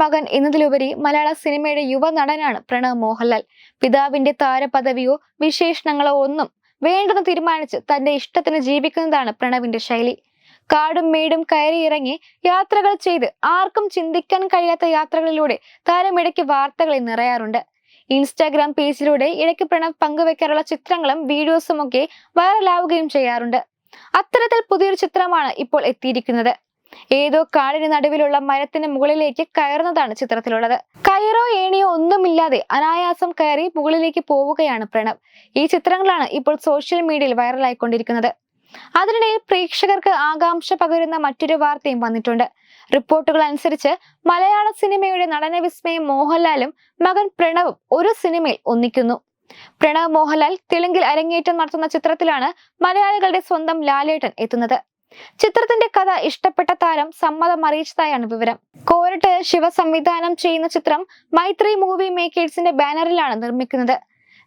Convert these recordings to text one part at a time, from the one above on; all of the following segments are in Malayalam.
മകൻ എന്നതിലുപരി മലയാള സിനിമയുടെ യുവ നടനാണ് പ്രണവ് മോഹൻലാൽ. പിതാവിന്റെ താരപദവിയോ വിശേഷണങ്ങളോ ഒന്നും വേണ്ടെന്ന് തീരുമാനിച്ച് തന്റെ ഇഷ്ടത്തിന് ജീവിക്കുന്നതാണ് പ്രണവിന്റെ ശൈലി. കാടും മേടും കയറി ഇറങ്ങി യാത്രകൾ ചെയ്ത് ആർക്കും ചിന്തിക്കാൻ കഴിയാത്ത യാത്രകളിലൂടെ താരം ഇടയ്ക്ക് വാർത്തകളിൽ നിറയാറുണ്ട്. ഇൻസ്റ്റാഗ്രാം പേജിലൂടെ ഇടയ്ക്ക് പ്രണവ് പങ്കുവെക്കാറുള്ള ചിത്രങ്ങളും വീഡിയോസും ഒക്കെ വൈറലാവുകയും ചെയ്യാറുണ്ട്. അത്തരത്തിൽ പുതിയൊരു ചിത്രമാണ് ഇപ്പോൾ എത്തിയിരിക്കുന്നത്. ഏതോ കാടിന് നടുവിലുള്ള മരത്തിന് മുകളിലേക്ക് കയറുന്നതാണ് ചിത്രത്തിലുള്ളത്. കയറോ ഏണിയോ ഒന്നുമില്ലാതെ അനായാസം കയറി മുകളിലേക്ക് പോവുകയാണ് പ്രണവ്. ഈ ചിത്രങ്ങളാണ് ഇപ്പോൾ സോഷ്യൽ മീഡിയയിൽ വൈറലായിക്കൊണ്ടിരിക്കുന്നത്. അതിനിടയിൽ പ്രേക്ഷകർക്ക് ആകാംക്ഷ പകരുന്ന മറ്റൊരു വാർത്തയും വന്നിട്ടുണ്ട്. റിപ്പോർട്ടുകൾ അനുസരിച്ച് മലയാള സിനിമയുടെ നടന വിസ്മയം മോഹൻലാലും മകൻ പ്രണവും ഒരു സിനിമയിൽ ഒന്നിക്കുന്നു. പ്രണവ് മോഹൻലാൽ തെലുങ്കിൽ അരങ്ങേറ്റം നടത്തുന്ന ചിത്രത്തിലാണ് മലയാളികളുടെ സ്വന്തം ലാലേട്ടൻ എത്തുന്നത്. ചിത്രത്തിന്റെ കഥ ഇഷ്ടപ്പെട്ട താരം സമ്മതം അറിയിച്ചതായാണ് വിവരം. കോരട്ട് ശിവ സംവിധാനം ചെയ്യുന്ന ചിത്രം മൈത്രി മൂവി മേക്കേഴ്സിന്റെ ബാനറിലാണ് നിർമ്മിക്കുന്നത്.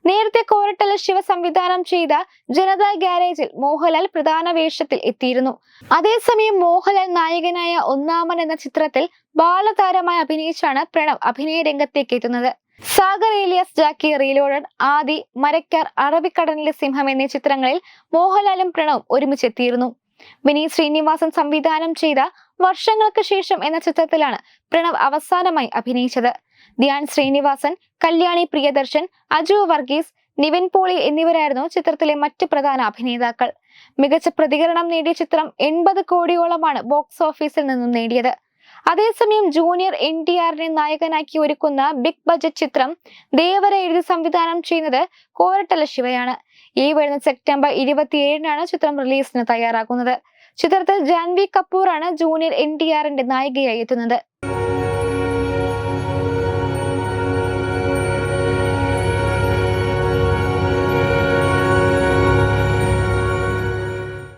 നേരത്തെ കോരട്ടൽ ശിവ സംവിധാനം ചെയ്ത ജനതാ ഗാരേജിൽ മോഹൻലാൽ പ്രധാന വേഷത്തിൽ എത്തിയിരുന്നു. അതേസമയം മോഹൻലാൽ നായകനായ ഒന്നാമൻ എന്ന ചിത്രത്തിൽ ബാലതാരമായി അഭിനയിച്ചാണ് പ്രണവ് അഭിനയ രംഗത്തേക്ക് എത്തുന്നത്. സാഗർ ഏലിയാസ് ജാക്കി റീലോഡഡ് ആദി മരക്കാർ അറബിക്കടലിലെ സിംഹം എന്നീ ചിത്രങ്ങളിൽ മോഹൻലാലും പ്രണവും ഒരുമിച്ചെത്തിയിരുന്നു. വിനീത് ശ്രീനിവാസൻ സംവിധാനം ചെയ്ത വർഷങ്ങൾക്ക് ശേഷം എന്ന ചിത്രത്തിലാണ് പ്രണവ് അവസാനമായി അഭിനയിച്ചത്. ധ്യാൻ ശ്രീനിവാസൻ കല്യാണി പ്രിയദർശൻ അജു വർഗീസ് നിവിൻ പോളി എന്നിവരായിരുന്നു ചിത്രത്തിലെ മറ്റ് പ്രധാന അഭിനേതാക്കൾ. മികച്ച പ്രതികരണം നേടിയ ചിത്രം എൺപത് കോടിയോളമാണ് ബോക്സ് ഓഫീസിൽ നിന്നും നേടിയത്. അതേസമയം ജൂനിയർ എൻ ടി ആറിനെ നായകനാക്കി ഒരുക്കുന്ന ബിഗ് ബജറ്റ് ചിത്രം ദേവര എഴുതി സംവിധാനം ചെയ്യുന്നത് കോരട്ടല ശിവയാണ്. ഈ വരുന്ന സെപ്റ്റംബർ ഇരുപത്തിയേഴിനാണ് ചിത്രം റിലീസിന് തയ്യാറാക്കുന്നത്. ചിത്രത്തിൽ ജാൻവി കപൂറാണ് ജൂനിയർ എൻ ടി ആറിന്റെ നായികയായി എത്തുന്നത്.